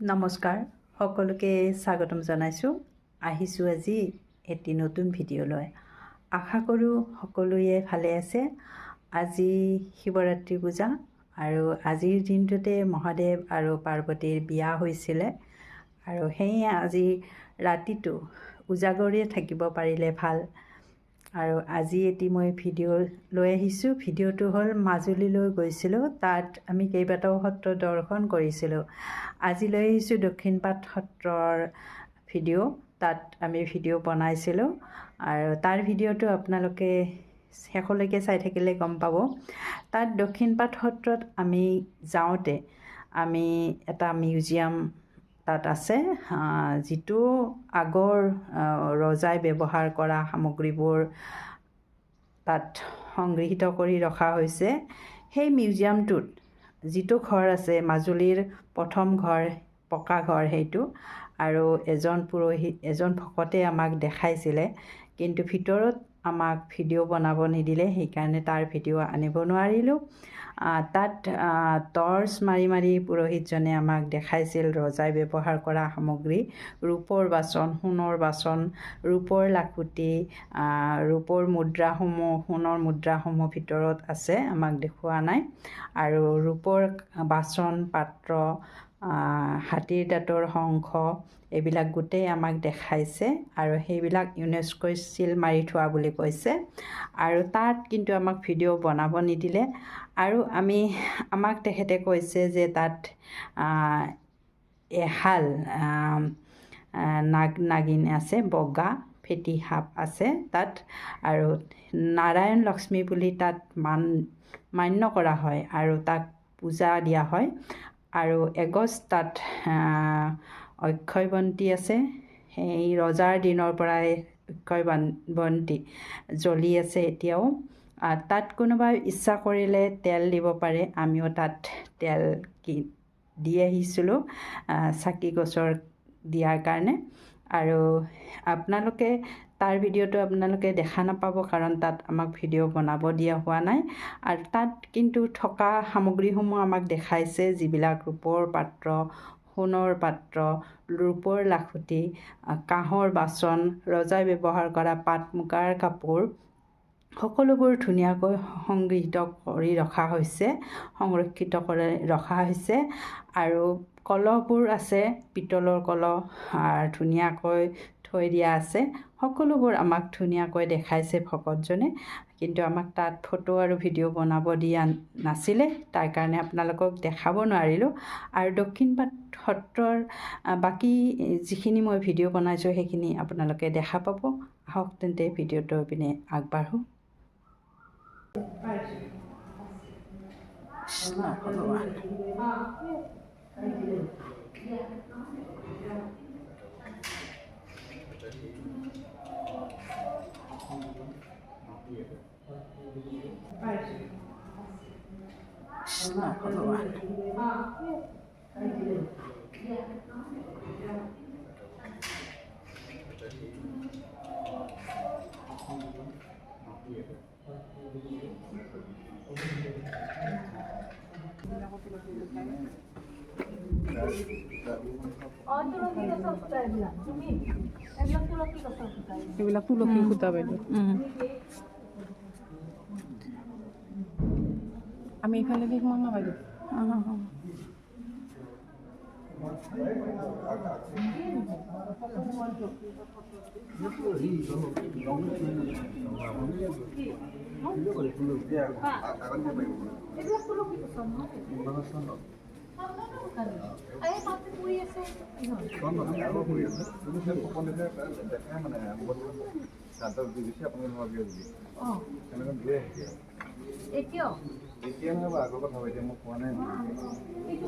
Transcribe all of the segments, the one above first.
নমস্কাৰ সকলোকে স্বাগতম জনাইছোঁ। আহিছোঁ আজি এটি নতুন ভিডিঅ'লৈ আশা কৰোঁ সকলোৱে ভালে আছে। আজি শিৱৰাত্ৰি পূজা আৰু আজিৰ দিনটোতে মহাদেৱ আৰু পাৰ্বতীৰ বিয়া হৈছিলে আৰু সেয়ে আজি ৰাতিটো উজাগৰিয়ে থাকিব পাৰিলে ভাল। আৰু আজি এটি মই ভিডিঅ' লৈ আহিছোঁ। ভিডিঅ'টো হ'ল মাজুলীলৈ গৈছিলোঁ। তাত আমি কেইবাটাও সত্ৰ দৰ্শন কৰিছিলোঁ। আজি লৈ আহিছোঁ দক্ষিণপাট সত্ৰৰ ভিডিঅ' তাত আমি ভিডিঅ' বনাইছিলোঁ। আৰু তাৰ ভিডিঅ'টো আপোনালোকে শেষলৈকে চাই থাকিলে গম পাব। তাত দক্ষিণপাট সত্ৰত আমি যাওঁতে আমি এটা মিউজিয়াম তাত আছে যিটো আগৰ ৰজাই ব্যৱহাৰ কৰা সামগ্ৰীবোৰ তাত সংগৃহীত কৰি ৰখা হৈছে। সেই মিউজিয়ামটোত যিটো ঘৰ আছে মাজুলীৰ প্ৰথম ঘৰ পকা ঘৰ সেইটো আৰু এজন পুৰোহিত এজন ভকতে আমাক দেখাইছিলে। কিন্তু ভিতৰত আমাক ভিডিঅ' বনাব নিদিলে সেইকাৰণে তাৰ ভিডিঅ' আনিব নোৱাৰিলোঁ। তাত টৰ্চ মাৰি মাৰি পুৰোহিতজনে আমাক দেখাইছিল ৰজাই ব্যৱহাৰ কৰা সামগ্ৰী। ৰূপৰ বাচন সোণৰ বাচন ৰূপৰ লাখুটি ৰূপৰ মুদ্ৰাসমূহ সোণৰ মুদ্ৰাসমূহ ভিতৰত আছে আমাক দেখুওৱা নাই। আৰু ৰূপৰ বাচন পাত্ৰ হাতীৰ দাঁতৰ শংখ এইবিলাক গোটেই আমাক দেখাইছে আৰু সেইবিলাক ইউনেস্ক'ই চিল মাৰি থোৱা বুলি কৈছে। আৰু তাত কিন্তু আমাক ভিডিঅ' বনাব নিদিলে। আৰু আমি আমাক তেখেতে কৈছে যে তাত এহাল নাগ নাগিন আছে বগা ফেটি সাপ আছে তাত। আৰু নাৰায়ণ লক্ষ্মী বুলি তাত মান মান্য কৰা হয় আৰু তাক পূজা দিয়া হয়। আৰু এগছ তাত অক্ষয় বন্তি আছে। সেই ৰজাৰ দিনৰ পৰাই অক্ষয় বান- বন্তি জ্বলি আছে এতিয়াও। তাত কোনোবাই ইচ্ছা কৰিলে তেল দিব পাৰে। আমিও তাত তেল কি দি আহিছিলোঁ আহ, চাকি গছৰ দিয়াৰ কাৰণে। আৰু আপোনালোকে তাৰ ভিডিঅ'টো আপোনালোকে দেখা নাপাব কাৰণ তাত আমাক ভিডিঅ' বনাব দিয়া হোৱা নাই। আৰু তাত কিন্তু থকা সামগ্ৰীসমূহ আমাক দেখাইছে যিবিলাক ৰূপৰ পাত্ৰ সোণৰ পাত্ৰ ৰূপৰ লাখুটি কাঁহৰ বাচন ৰজাই ব্যৱহাৰ কৰা পাট মুগাৰ কাপোৰ সকলোবোৰ ধুনীয়াকৈ সংগৃহীত কৰি ৰখা হৈছে সংৰক্ষিত কৰি ৰখা হৈছে। আৰু কলহবোৰ আছে পিতলৰ কলহ ধুনীয়াকৈ থৈ দিয়া আছে। সকলোবোৰ আমাক ধুনীয়াকৈ দেখাইছে ভকতজনে। কিন্তু আমাক তাত ফটো আৰু ভিডিঅ' বনাব দিয়া নাছিলে। তাৰ কাৰণে আপোনালোকক দেখাব নোৱাৰিলোঁ। আৰু দক্ষিণপাট সত্ৰৰ বাকী যিখিনি মই ভিডিঅ' বনাইছোঁ সেইখিনি আপোনালোকে দেখা পাব। আহক তেন্তে ভিডিঅ'টো পিনে আগবাঢ়োঁ। কৃষ্ণ ভগৱান কৃষ্ণ ভগৱান অ তুলসী গছৰ সূতা এইবিলাক তুমি এইবিলাক তুলসী গছৰ সূতা এইবিলাক তুলসী সূতা বাইদেউ মেঘালয় মামা বাড়ি। দেখা মানে আপোনালোকে এইবিলাক তুলসী গছৰ নহয় এই মাটি পৰি আছে অ এতিয়াও এতিয়া নহয় বাৰু আগৰ কথা এতিয়া মই কোৱা নাই এইটো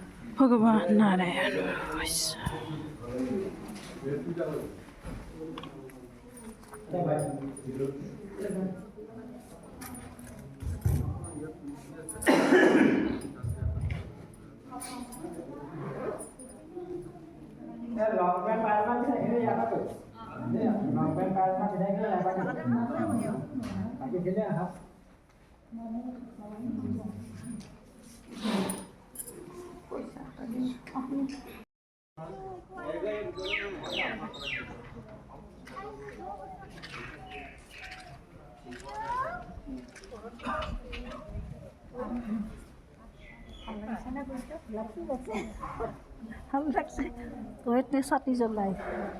ભગવાન Narayan lọc bên bàn nó cái này cái này bắt được lọc bên bàn nó cái này cái này bắt được cái này hả हम रख कोई इतने साथी जब लाए